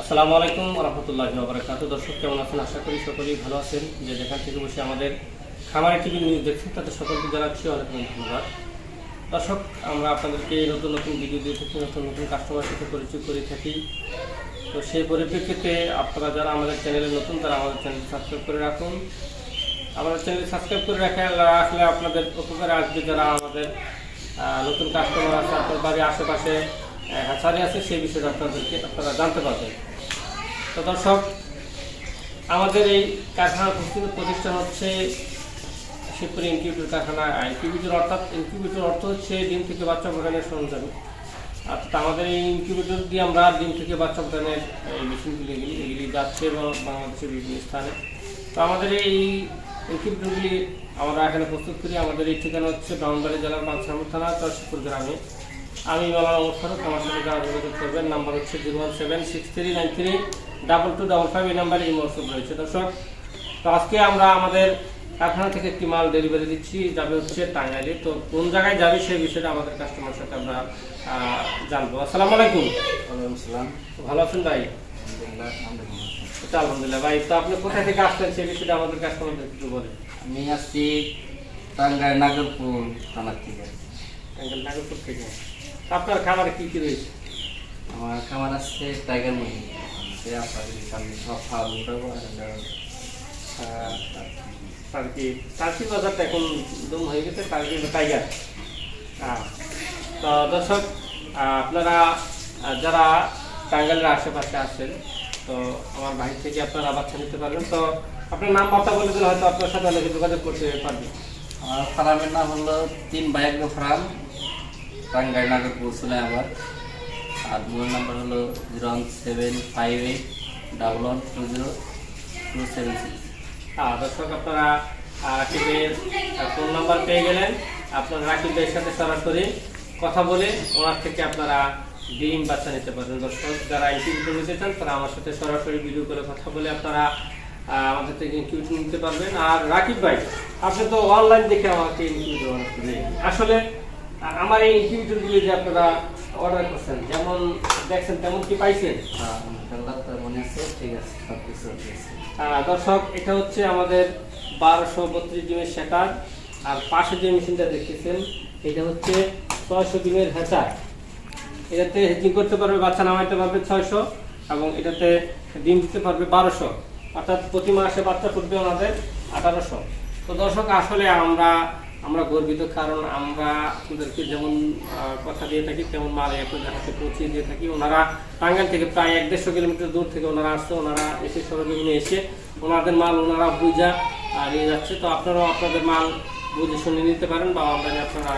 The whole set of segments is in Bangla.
আসসালামু আলাইকুম রহমতুল্লাহ বারাকাত দর্শক, কেমন আছেন? আশা করি সকলেই ভালো আছেন। যে যেখান থেকে বসে আমাদের খামারি টিভি নিউজ দেখছেন, তাদের সকলকে জানাচ্ছি অনেক অনেক ধন্যবাদ। দর্শক, আমরা আপনাদেরকে নতুন নতুন ভিডিও দিয়ে থাকি, নতুন নতুন কাস্টমার সাথে পরিচয় করে থাকি। তো সেই পরিপ্রেক্ষিতে আপনারা যারা আমাদের চ্যানেলে নতুন, তারা আমাদের চ্যানেল সাবস্ক্রাইব করে রাখুন। আমাদের চ্যানেল সাবস্ক্রাইব করে রাখা রাখলে আপনাদের উপকারে আসবে যারা আমাদের নতুন কাস্টমার আছে আপনার বাড়ির আশেপাশে আহ, হ্যাচারি আছে সেই বিষয়টা আপনাদেরকে আপনারা জানতে পারবেন। তো দর্শক আমাদের এই প্রস্তুত প্রতিষ্ঠান হচ্ছে শিবপুরি ইনকিউবেটর কারখানা ইনকিউবেটর অর্থাৎ ইনকিউবেটর অর্থ হচ্ছে ডিম থেকে বাচ্চা ফোটানোর সরঞ্জাম। অর্থাৎ আমাদের এই ইনকিউবেটর দিয়ে আমরা ডিম থেকে বাচ্চা ফোটানোর এই মেশিনগুলি এগুলি এগুলি যাচ্ছে এবং বাংলাদেশের বিভিন্ন স্থানে। তো আমাদের এই ইনকিউবেটরগুলি আমরা এখানে প্রস্তুত করি। আমাদের এই ঠিকানা হচ্ছে ব্রাহ্মণবাড়ি জেলার বাঞ্ছামুর থানা চরশিপুর গ্রামে। আমি মালানা মোশারফ আমার সাথে যোগাযোগ করবেন নাম্বার হচ্ছে zero one seven six three nine three double two double five এই নাম্বারে হোয়াটসঅ্যাপ রয়েছে। দর্শক তো আজকে আমরা আমাদের কারখানা থেকে একটি মাল ডেলিভারি দিচ্ছি যাবে হচ্ছে টাঙ্গাইলে। তো কোন জায়গায় যাবে সেই বিষয়টা আমাদের কাস্টমার সাথে আমরা জানব। আসসালামু আলাইকুম। ওয়ালাইকুম সালাম। ভালো আছেন ভাই? আলহামদুলিল্লাহ আলহামদুলিল্লাহ। ভাই তো আপনি কোথায় থেকে আসছেন সেই বিষয়টা আমাদের কাস্টমারদের একটু বলেন। আমি আসছি টাঙ্গাই নাগরপুর থানার থেকে। টাঙ্গাইল নাগরপুর থেকে। আপনার খাবারে কি কি রয়েছে? আমার খামার আছে টাইগার মুরগি। করি সামনে সব খাওয়া উঠাবো আহ, আর কি টার্কি বাজারটা এখন দম হয়ে গেছে টার্কি টাইগার। আহ, তো দর্শক আপনারা যারা টাঙ্গাইলের আশেপাশে আছেন তো আমার ভাই থেকে আপনারা বাচ্চা নিতে পারবেন। তো আপনার নাম বার্তা বলে দিলে হয়তো আপনার সাথে অনেকে যোগাযোগ করতে পারবেন আমার ফার্মের নাম হলো তিন বাইগ্রো ফার্ম। টাঙ্গাই নাগরপুর শুনে আবার। আর মোবাইল নাম্বার হলো zero one seven five eight double one two zero two seven six আহ, দর্শক আপনারা রাকিবের ফোন নাম্বার পেয়ে গেলেন। আপনারা রাকিবের সাথে সরাসরি কথা বলে ওনার থেকে আপনারা ডিম বাচ্চা নিতে পারবেন। দর্শক যারা ইনকিউবেটর নিতে চান তারা আমার সাথে সরাসরি ভিডিও করে কথা বলে আপনারা আমাদের থেকে ইনকিউবেটর নিতে পারবেন। আর রাকিব ভাই আপনি তো অনলাইন দেখে আমাকে ইনকিউবেটর আসলে আ- আমার এই ইনকিউবেটরগুলি যে আপনারা অর্ডার করছেন যেমন দেখছেন তেমন কি পাইছেন? হ্যাঁ দর্শক এটা হচ্ছে আমাদের বারোশো বত্রিশ ডিমের শেখার আর পাশে যে মেশিনটা দেখতেছেন এটা হচ্ছে ছয়শো ডিমের হ্যাচার এটাতে হেচিং করতে পারবে বাচ্চা নামাইতে পারবে ছয়শো এবং এটাতে ডিম দিতে পারবে বারোশো। অর্থাৎ প্রতি মাসে বাচ্চা ফুটবে ওনাদের আঠারোশো। তো দর্শক আসলে আমরা আমরা গর্বিত কারণ আমরা আপনাদেরকে যেমন কথা দিয়ে থাকি, তেমন মাল আপনাদের হাতে পৌঁছে দিয়ে থাকি। ওনারা টাঙ্গাইল থেকে প্রায় এক দেড়শো কিলোমিটার দূর থেকে ওনারা আসছে, ওনারা এসে সরজমিনে এসে ওনাদের মাল ওনারা বুঝা নিয়ে যাচ্ছে। তো আপনারাও আপনাদের মাল বুঝে শুনে নিতে পারেন বা অনলাইনে আপনারা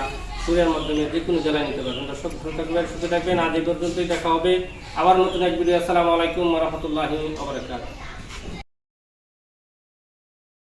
কুরিয়ার মাধ্যমে যে কোনো জেলায় নিতে পারবেন দর্শক, ভালো থাকবেন সুখে থাকবেন। আজ এই পর্যন্তই, দেখা হবে আবার নতুন এক ভিডিও আসসালামু আলাইকুম রহমতুল্লাহি